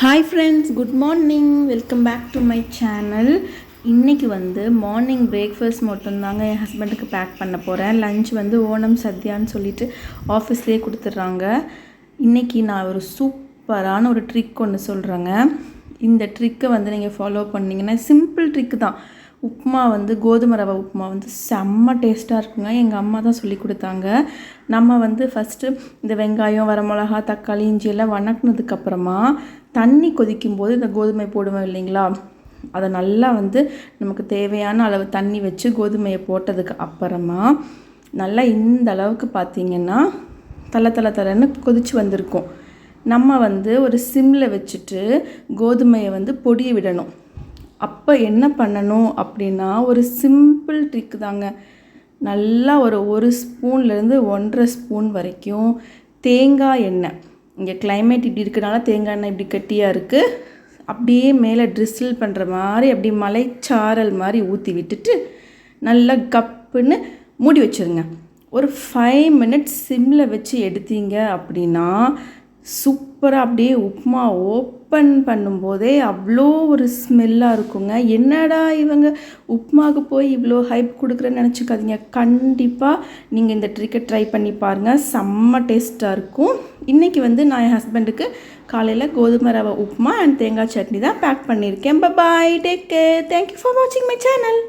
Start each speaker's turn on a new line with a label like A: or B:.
A: Hi friends good morning welcome back to my channel இன்றைக்கி வந்து morning breakfast மட்டும்தாங்க என் ஹஸ்பண்டுக்கு பேக் பண்ண போகிறேன் லஞ்ச் வந்து ஓணம் சத்யான்னு சொல்லிட்டு ஆஃபீஸ்லேயே கொடுத்துட்றாங்க. இன்றைக்கி நான் ஒரு சூப்பரான ஒரு ட்ரிக் ஒன்று சொல்கிறேங்க இந்த ட்ரிக்கை வந்து நீங்கள் ஃபாலோ பண்ணிங்கன்னா சிம்பிள் ட்ரிக்கு தான். உப்புமா வந்து கோதுமை ரவை உப்புமா வந்து செம்ம டேஸ்ட்டாக இருக்குங்க. எங்கள் அம்மா தான் சொல்லி கொடுத்தாங்க. நம்ம வந்து ஃபஸ்ட்டு இந்த வெங்காயம் வரமிளகா தக்காளி இஞ்சி எல்லாம் வணக்கினதுக்கப்புறமா தண்ணி கொதிக்கும் போது இந்த கோதுமை போடுவோம் இல்லைங்களா? அதை நல்லா வந்து நமக்கு தேவையான அளவு தண்ணி வச்சு கோதுமையை போட்டதுக்கு அப்புறமா நல்லா இந்த அளவுக்கு பார்த்தீங்கன்னா தலை தலை தலைன்னு கொதிச்சு வந்திருக்கும். நம்ம வந்து ஒரு சிம்மில் வச்சுட்டு கோதுமையை வந்து பொடிய விடணும். அப்போ என்ன பண்ணணும் அப்படின்னா ஒரு சிம்பிள் ட்ரிக் தாங்க. நல்லா ஒரு ஒரு ஸ்பூன்லேருந்து ஒன்றரை ஸ்பூன் வரைக்கும் தேங்காய் எண்ணெய். இங்கே கிளைமேட் இப்படி இருக்கிறனால தேங்காய் எண்ணெய் இப்படி கட்டியாக இருக்குது அப்படியே மேலே ட்ரிஸ்டில் பண்ணுற மாதிரி அப்படி மலைச்சாரல் மாதிரி ஊற்றி விட்டுட்டு நல்லா கப்புன்னு மூடி வச்சுருங்க. ஒரு ஃபைவ் மினிட்ஸ் சிம்மில் வச்சு எடுத்தீங்க அப்படின்னா சூப்பராக அப்படியே உப்புமாவோ ஓப்பன் பண்ணும்போதே அவ்வளோ ஒரு ஸ்மெல்லாக இருக்குங்க. என்னடா இவங்க உப்புமாவுக்கு போய் இவ்வளோ ஹைப் கொடுக்குறேன்னு நினச்சிக்காதீங்க. கண்டிப்பாக நீங்கள் இந்த ட்ரிக்கை ட்ரை பண்ணி பாருங்கள் செம்ம டேஸ்ட்டாக இருக்கும். இன்றைக்கி வந்து நான் என் ஹஸ்பண்டுக்கு காலையில் கோதுமை ரவை உப்புமா அண்ட் தேங்காய் சட்னி தான் பேக் பண்ணியிருக்கேன். Bye take care thank you for வாட்சிங் மை சேனல்